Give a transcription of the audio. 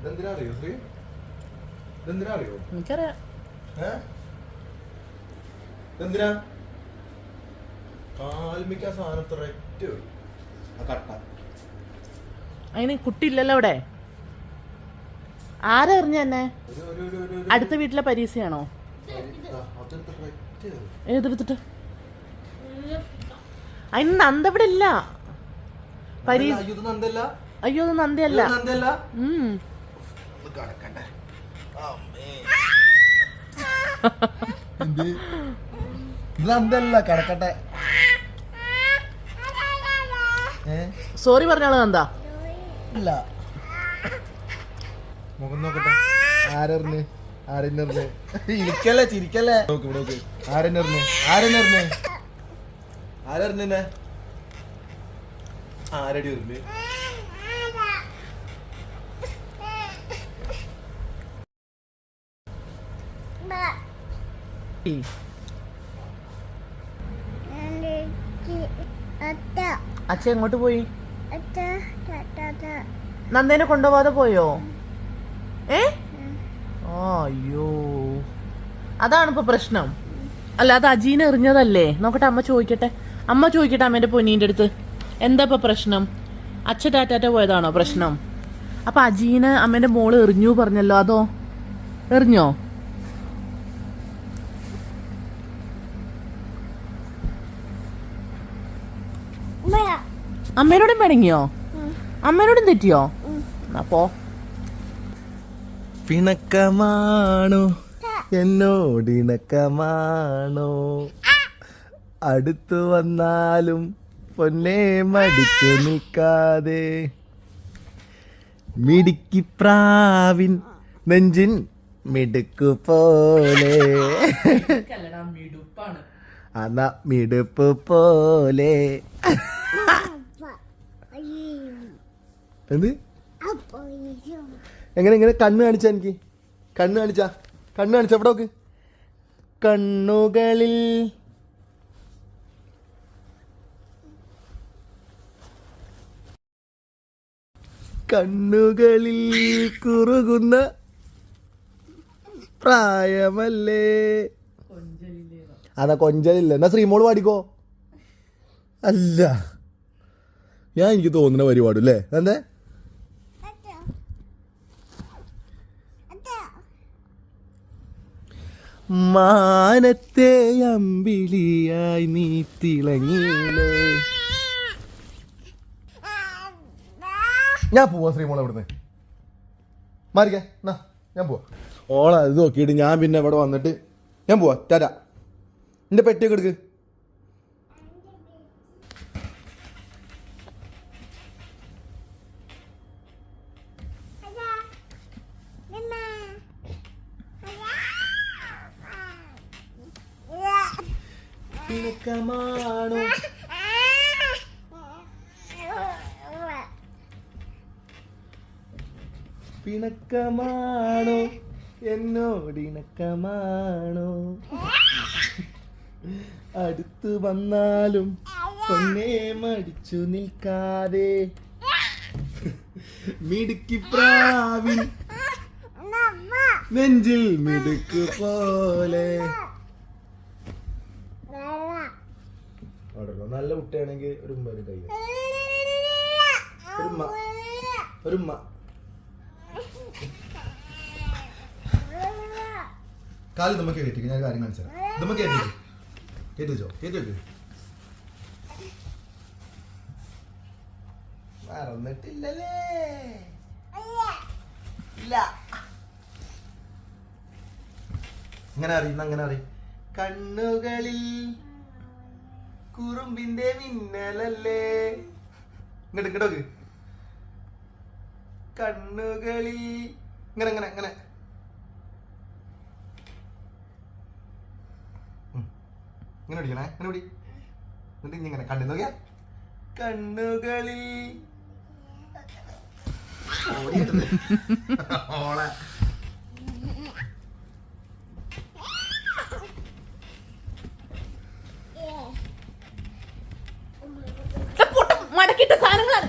ഇതെന്തിനാ അറിയോ ശ്രീ? ഇതെന്തിനാ അറിയോ എനിക്കറിയാം. ഏ? ഇതെന്തിനാ? കാൽമിക്ക സാധനം ത്രെറ്റ് ആ കട്ട. അതിന് കുട്ടിയില്ലല്ലോ അവിടെ? ആരാ എറിഞ്ഞ എന്നെ അടുത്ത വീട്ടിലെ പരീക്ഷയാണോ ഏതെടുത്തിട്ട് അതിന് നന്ദ ഇവിടെ ഇല്ല പരീക്ഷ അയ്യോ, നന്ദയല്ല. ഒന്ന് കടക്കട്ടെ അമ്മേ. എന്ത്? ഇത് നന്ദല്ല കടക്കട്ടെ. സോറി പറഞ്ഞാൾ എന്താ? ഇല്ല. മുഖം നോക്കട്ടെ. ആരെന്ന് ആരെന്നെറിഞ്ഞ്? ഇരിക്കല്ലേ ചിരിക്കല്ലേ? നോക്ക് ഇവിടെ നോക്ക്. ആരെന്നെറിഞ്ഞ്? ആരെന്നെറിഞ്ഞ്? ആരെറിഞ്ഞെ ആരടി എറിഞ്ഞ് അച്ഛ എങ്ങോട്ട് പോയി? നന്ദേനെ കൊണ്ടുപോവാതെ പോയോ? ഏ? അയ്യോ. അതാണ് ഇപ്പൊ പ്രശ്നം. അല്ല അത് അജീനെ എറിഞ്ഞതല്ലേ? നോക്കട്ടെ അമ്മ ചോദിക്കട്ടെ. അമ്മ ചോദിക്കട്ടെ അമ്മേന്റെ പൊന്നീന്റെ അടുത്ത്. എന്താ ഇപ്പൊ പ്രശ്നം? അച്ഛ ടാറ്റാറ്റ പോയതാണോ പ്രശ്നം? അപ്പൊ അജീന് അമ്മേന്റെ മോൾ എറിഞ്ഞു പറഞ്ഞല്ലോ അതോ? എറിഞ്ഞോ? അമ്മേനോടും പിണങ്ങിയോ? അമ്മേനോടും തെറ്റിയോ? അപ്പോ പിണക്കമാണോ? എന്നോടിണക്കമാണോ? അടുത്തു വന്നാലും പൊന്നെ മടിച്ചു നിൽക്കാതെ. മിടുക്കി പ്രാവിൻ നെഞ്ചിൻ മിടുക്കു പോലെ. അന മിടുപ്പ് പോലെ. എന്ത്? എങ്ങനെ എങ്ങനെ? കണ്ണ് കാണിച്ച എനിക്ക്. കണ്ണ് കാണിച്ച. കണ്ണ് കാണിച്ച. എവിടെ നോക്ക്? കണ്ണുകളിൽ. കണ്ണുകളിൽ കുറുകുന്ന പ്രായമല്ലേ? അതാ കൊഞ്ചലില്ല. എന്നാ ശ്രീമോൾ പാടിക്കോ? അല്ല. ഞാൻ എനിക്ക് തോന്നുന്ന പരിപാടി അല്ലേ? എന്തേ മാനത്തെ അമ്പിളിയായി നീ തിളങ്ങിയില്ലേ ഞാൻ പോവാ ശ്രീമോളെ ഇവിടുന്ന്. മാറിക്കേ എന്നാ ഞാൻ പോവാ. ഓളെ ഇത് നോക്കിയിട്ട് ഞാൻ പിന്നെ ഇവിടെ വന്നിട്ട് ഞാൻ പോവാ. ടാറ്റ. എന്റെ പെട്ടിയൊക്കെ എടുക്ക്. പിണക്കമാണോ? പിണക്കമാണോ എന്നോടിണക്കമാണോ അടുത്തു വന്നാലും പൊന്നെ മടിച്ചു നിൽക്കാതെ. മിടുക്കി പ്രാവിൻ നെഞ്ചിൽ മിടുക്ക് പോലെ. നല്ല കുട്ടിയാണെങ്കിൽ ഒരു ഉമ്മ ഒരു കൈ ഒരു ഉമ്മ. ഒരു ഉമ്മ. കാൽ നമുക്ക് കയറ്റിക്ക്. ഞാൻ കാര്യം കാണിച്ചു തരാം. നമുക്ക് കയറ്റിക്ക് കയറ്റി വെച്ചോ. കയറ്റി മറന്നിട്ടില്ലല്ലേ? ഇല്ല. അങ്ങനെ അറിയുന്ന അങ്ങനെ അറിയും. കണ്ണുകളിൽ കുറുമ്പിന്റെ മിന്നലല്ലേ? ഇങ്ങോട്ട് ഇങ്ങോട്ട് കണ്ണുകളിൽ ഇങ്ങനെ ഇങ്ങനെ ഇങ്ങനെ. ഇങ്ങനെ പിടിക്കണേ ഇങ്ങനെ പിടി. എന്നിട്ട് ഇനി ഇങ്ങനെ കണ്ടു നോക്കിയാ. കണ്ണുകളിൽ. ഓളെ. മടക്കിട്ട സാധനങ്ങളാണ്.